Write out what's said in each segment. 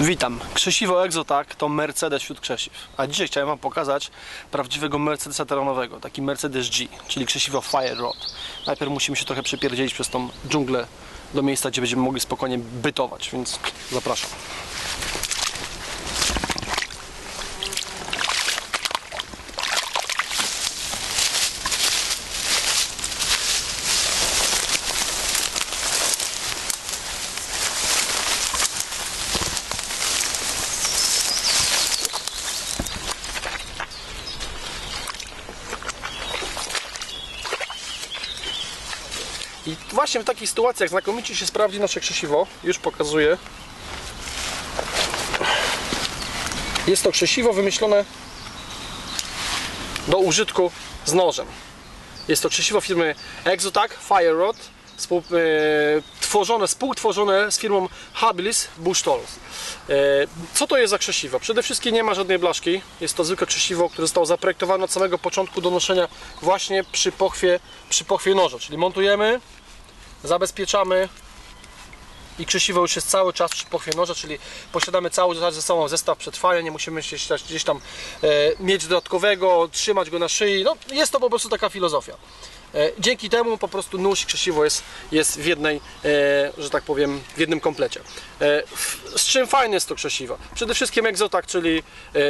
Witam. Krzesiwo Exotak to Mercedes wśród krzesiw. A dzisiaj chciałem Wam pokazać prawdziwego Mercedesa terenowego, taki Mercedes G, czyli krzesiwo Fire Rod. Najpierw musimy się trochę przepierdzielić przez tą dżunglę do miejsca, gdzie będziemy mogli spokojnie bytować, więc zapraszam. I właśnie w takich sytuacjach znakomicie się sprawdzi nasze krzesiwo. Już pokazuję. Jest to krzesiwo wymyślone do użytku z nożem. Jest to krzesiwo firmy Exotac Fire Rod, e, tworzone, współtworzone z firmą Habilis Bush Tools. E, co to jest za krzesiwo? Przede wszystkim nie ma żadnej blaszki. Jest to zwykłe krzesiwo, które zostało zaprojektowane od samego początku do noszenia właśnie przy pochwie, przy pochwie noża. Czyli montujemy, zabezpieczamy i krzesiwo już jest cały czas przy pochwie noża, czyli posiadamy cały czas ze sobą zestaw przetrwania, nie musimy się gdzieś tam e, mieć dodatkowego, trzymać go na szyi. No, jest to po prostu taka filozofia. E, dzięki temu po prostu nóż krzesiwo jest, jest w jednej, e, że tak powiem, w jednym komplecie. E, z czym fajne jest to krzesiwo? Przede wszystkim Exotac, czyli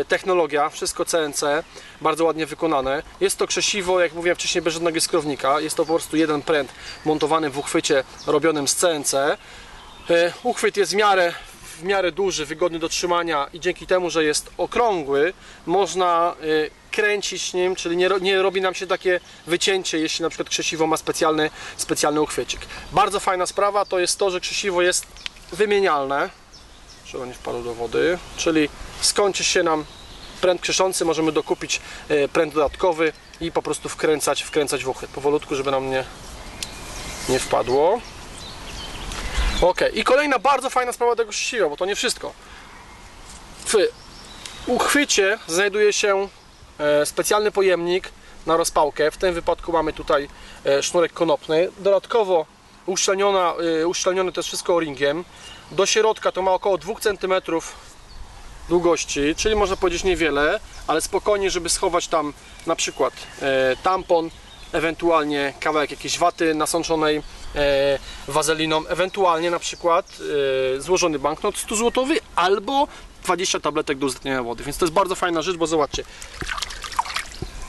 technologia, wszystko CNC, bardzo ładnie wykonane. Jest to krzesiwo, jak mówiłem wcześniej, bez żadnego skrownika. Jest to po prostu jeden pręt montowany w uchwycie robionym z CNC. Uchwyt jest w miarę, w miarę duży, wygodny do trzymania i dzięki temu, że jest okrągły, można e, kręcić nim, czyli nie, nie robi nam się takie wycięcie, jeśli na przykład krzesiwo ma specjalny, specjalny uchwycik. Bardzo fajna sprawa to jest to, że krzesiwo jest wymienialne, żeby nie wpadło do wody, czyli skończy się nam pręt krzeszący, możemy dokupić e, pręt dodatkowy i po prostu wkręcać, wkręcać w uchwyt, powolutku, żeby nam nie, nie wpadło. Ok, i kolejna bardzo fajna sprawa tego krzesiwa, bo to nie wszystko. W uchwycie znajduje się e, specjalny pojemnik na rozpałkę. W tym wypadku mamy tutaj e, sznurek konopny. Dodatkowo uszczelniona, e, uszczelnione to jest wszystko o-ringiem. Do środka to ma około 2 cm długości, czyli można powiedzieć niewiele, ale spokojnie, żeby schować tam na przykład tampon, ewentualnie kawałek jakiejś waty nasączonej e, wazeliną, ewentualnie na przykład e, złożony banknot 100 złotowy albo 20 tabletek do uzyskania wody, więc to jest bardzo fajna rzecz, bo zobaczcie,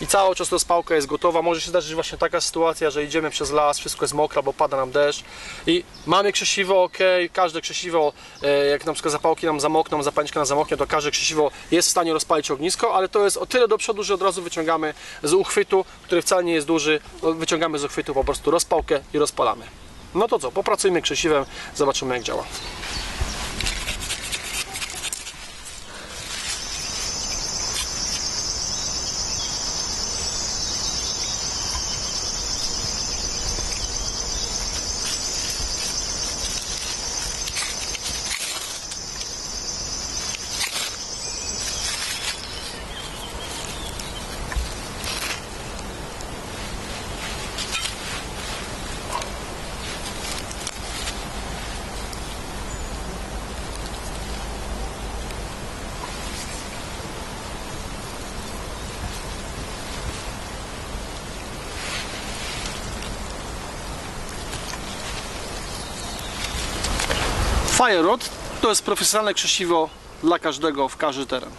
i cały czas rozpałka jest gotowa. Może się zdarzyć właśnie taka sytuacja, że idziemy przez las, wszystko jest mokre, bo pada nam deszcz i mamy krzesiwo, ok, każde krzesiwo, e, jak na przykład zapałki nam zamokną, zapalniczka nam zamoknie, to każde krzesiwo jest w stanie rozpalić ognisko, ale to jest o tyle do przodu, że od razu wyciągamy z uchwytu, który wcale nie jest duży, no, wyciągamy z uchwytu po prostu rozpałkę i rozpalamy. No to co, popracujmy krzesiwem, zobaczymy jak działa. Fire Rod to jest profesjonalne krzesiwo dla każdego w każdy teren.